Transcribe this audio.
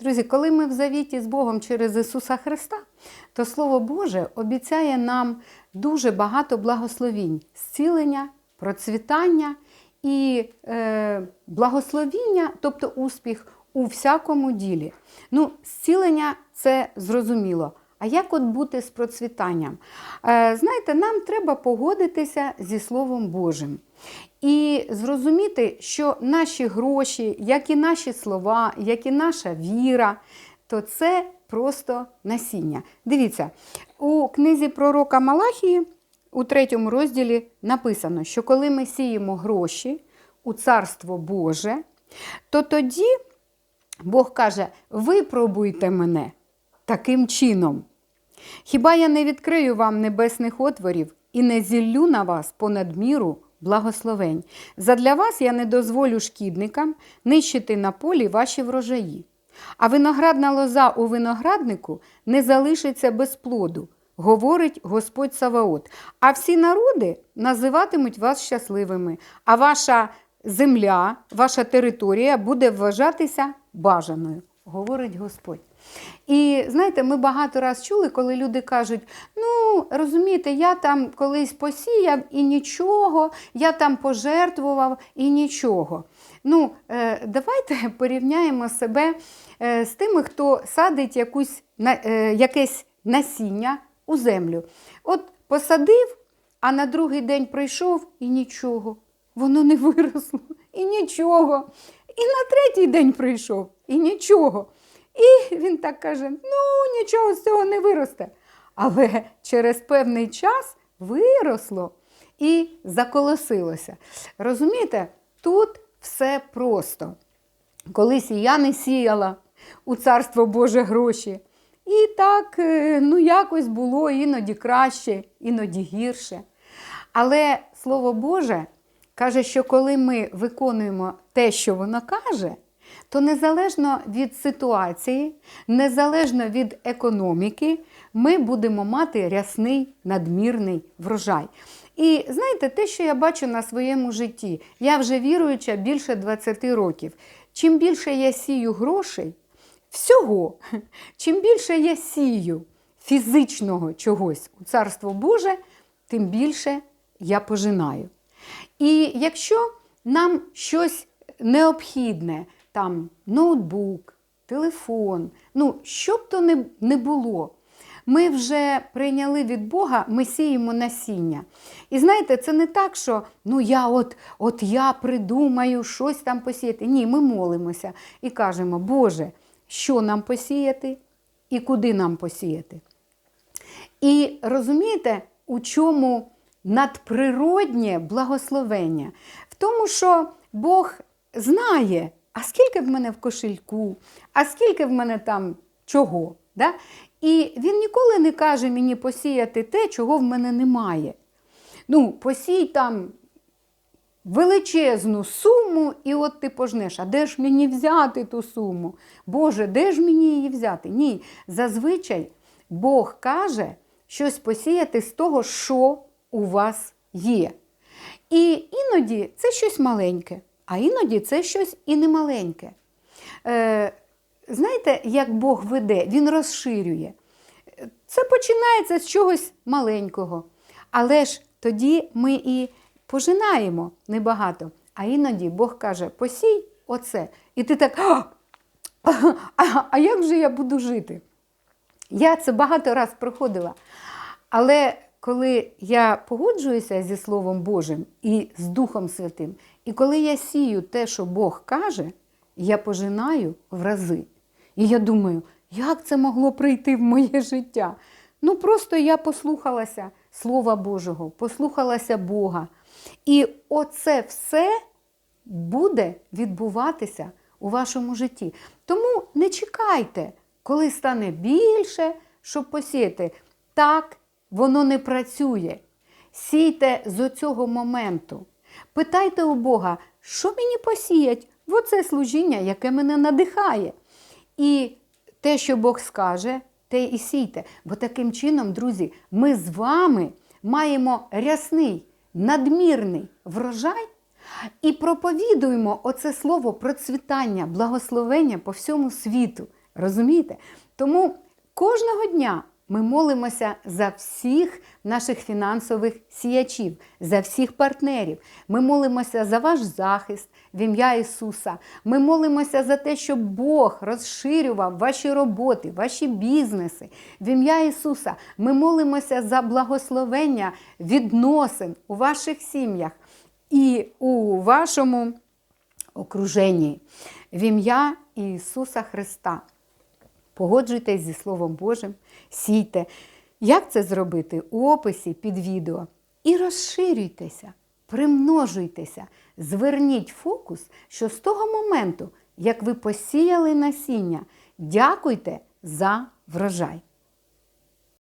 Друзі, коли ми в завіті з Богом через Ісуса Христа, то Слово Боже обіцяє нам дуже багато благословінь, зцілення, процвітання і е, благословіння, тобто успіх у всякому ділі. Ну, зцілення це зрозуміло. А як от бути з процвітанням? Е, знаєте, нам треба погодитися зі Словом Божим. І зрозуміти, що наші гроші, як і наші слова, як і наша віра, то це просто насіння. Дивіться, у книзі пророка Малахії у третьому розділі написано, що коли ми сіємо гроші у Царство Боже, то тоді Бог каже: випробуйте мене таким чином. Хіба я не відкрию вам небесних отворів і не зіллю на вас понад міру благословень? Задля вас я не дозволю шкідникам нищити на полі ваші врожаї. А виноградна лоза у винограднику не залишиться без плоду, говорить Господь Саваот. А всі народи називатимуть вас щасливими, а ваша земля, ваша територія буде вважатися бажаною, говорить Господь. І знаєте, ми багато раз чули, коли люди кажуть: ну, розумієте, я там колись посіяв і нічого, я там пожертвував і нічого. Ну, е, давайте порівняємо себе е, з тими, хто садить якусь, е, якесь насіння у землю. От посадив, а на другий день прийшов і нічого. Воно не виросло, і нічого. І на третій день прийшов, і нічого. І він так каже: ну, нічого з цього не виросте. Але через певний час виросло і заколосилося. Розумієте, тут все просто. Колись і я не сіяла у царство Боже гроші. І так, е, ну, якось було іноді краще, іноді гірше. Але Слово Боже каже, що коли ми виконуємо те, що воно каже, то незалежно від ситуації, незалежно від економіки, ми будемо мати рясний надмірний врожай. І знаєте, те, що я бачу на своєму житті, я вже віруюча більше 20 років. Чим більше я сію грошей, всього, чим більше я сію фізичного чогось у Царство Боже, тим більше я пожинаю. І якщо нам щось необхідне, там ноутбук, телефон, ну, що б то не, було, ми вже прийняли від Бога, ми сіємо насіння. І знаєте, це не так, що ну я от, от я придумаю щось там посіяти. Ні, ми молимося і кажемо, Боже, що нам посіяти і куди нам посіяти. І розумієте, у чому надприроднє благословення? В тому, що Бог знає, а скільки в мене в кошельку, а скільки в мене там чого. Да? І він ніколи не каже мені посіяти те, чого в мене немає. Ну, посій там величезну суму, і от ти пожнеш. А де ж мені взяти ту суму? Боже, де ж мені її взяти? Ні. Зазвичай Бог каже щось посіяти з того, що у вас є. І іноді це щось маленьке, а іноді це щось і не маленьке. Е, знаєте, як Бог веде, Він розширює. Це починається з чогось маленького. Але ж тоді ми і пожинаємо небагато. А іноді Бог каже: посій оце. І ти так, «А, а, як же я буду жити? Я це багато раз проходила. Але коли я погоджуюся зі Словом Божим і з Духом Святим, і коли я сію те, що Бог каже, я пожинаю в рази. І я думаю, як це могло прийти в моє життя? Ну, просто я послухалася Слова Божого, послухалася Бога. І оце все буде відбуватися у вашому житті. Тому не чекайте, коли стане більше, щоб посіяти. Так воно не працює. Сійте з оцього моменту. Питайте у Бога, що мені посіять в оце служіння, яке мене надихає. І те, що Бог скаже, те і сійте. Бо таким чином, друзі, ми з вами маємо рясний, надмірний врожай і проповідуємо оце слово процвітання, благословення по всьому світу. Розумієте? Тому кожного дня ми молимося за всіх наших фінансових сіячів, за всіх партнерів. Ми молимося за ваш захист в ім'я Ісуса. Ми молимося за те, щоб Бог розширював ваші роботи, ваші бізнеси. В ім'я Ісуса. Ми молимося за благословення відносин у ваших сім'ях і у вашому окруженні. В ім'я Ісуса Христа. Погоджуйтесь зі Словом Божим, сійте. Як це зробити у описі під відео? І розширюйтеся, примножуйтеся, зверніть фокус, що з того моменту, як ви посіяли насіння, дякуйте за врожай.